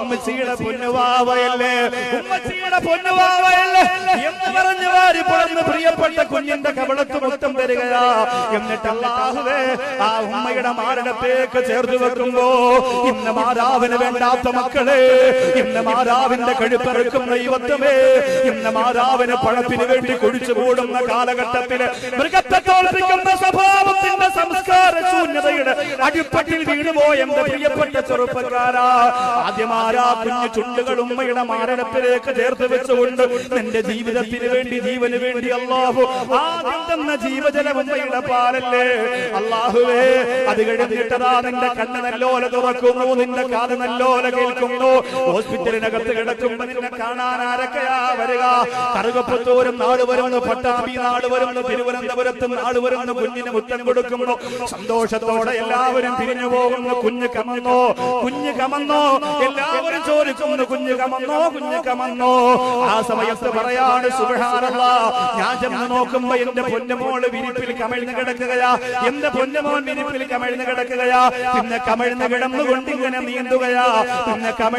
ഉമ്മച്ചിയുടെ പൊന്നുവാവയല്ലേ ഉമ്മച്ചിയുടെ പൊന്നുവാവയല്ലേ എന്ന് പറഞ്ഞു വാരി പുറന്ന് പ്രിയപ്പെട്ട കുഞ്ഞിന്റെ കവളത്ത് വരികയാ എന്നിട്ട് അല്ലാഹുവേ ആ ഉമ്മയുടെ മാരണത്തേക്ക് ചേർത്ത് വെക്കുമ്പോ ഇന്ന് മാതാവിന് വേണ്ടാത്ത മക്കളെ ഇന്ന് മാതാവിന്റെ കഴുപ്പെറുക്കുന്ന യുവത്വമേ ഇന്ന് മാതാവിന് പണത്തിന് വേണ്ടി കുഴിച്ചു കൂടുന്ന കാലഘട്ടത്തിൽ മൃഗത്തെ തോൽപ്പിക്കുന്ന സ്വഭാവത്തിന്റെ സംസ്കാര അടിപ്പട്ടിൽ വീണുപോയ എന്റെ പ്രിയപ്പെട്ട ചെറുപ്പക്കാരാ. ആദ്യമാരാ കുഞ്ഞു ചുണ്ടുകൾ ഉമ്മയുടെ മാരണത്തിലേക്ക് ചേർത്ത് വെച്ചുകൊണ്ട് നിന്റെ ജീവിതത്തിന് വേണ്ടി ജീവന് വേണ്ടി അള്ളാഹു ആദ്യം ജീവജല ഉമ്മയുടെ പാലല്ലേ? അള്ളാഹുവേ അത് കഴിഞ്ഞിട്ടതാ നിന്റെ കണ്ണ് നല്ലോല തുറക്കുന്നു നിന്റെ കാത് നല്ലോല കേൾക്കുന്നു. ഹോസ്പിറ്റലിനകത്ത് കിടക്കുമ്പോ നിന്നെ കാണാൻ ആരൊക്കെയാ വരിക? കറുകപ്പത്തൂരും നാട് വരുന്നു പട്ടാമ്പി നാട് വരുന്നു തിരുവനന്തപുരത്ത് നാട് വരുന്നു കുഞ്ഞിന് മുത്തം കൊടുക്കുന്നു. സന്തോഷത്തോടെ എല്ലാവരും തിരിഞ്ഞു പോകുന്നു. കുഞ്ഞു കമന്നോ കുഞ്ഞു കമന്നോ. എല്ലാവരും ചോദിക്കുന്നു കുഞ്ഞു കമന്നോ കുഞ്ഞു കമന്നോ. ആ സമയത്ത് പറയാണ് സുബഹാനല്ല ഞാൻ ചെന്ന് നോക്കുമ്പോ എന്റെ പൊന്നുമോൾ വിരിപ്പിൽ കമിഴ്ന്ന് കിടക്കുകയാ. എന്റെ പൊന്നുമോൻ വിരിപ്പിൽ കമിഴ്ന്ന് കിടക്കുകയാ. പിന്നെ കമിഴ്ന്ന് കിടന്നുകൊണ്ട് ഇങ്ങനെ നീന്തുകയാ. പിന്നെ കമിഴ്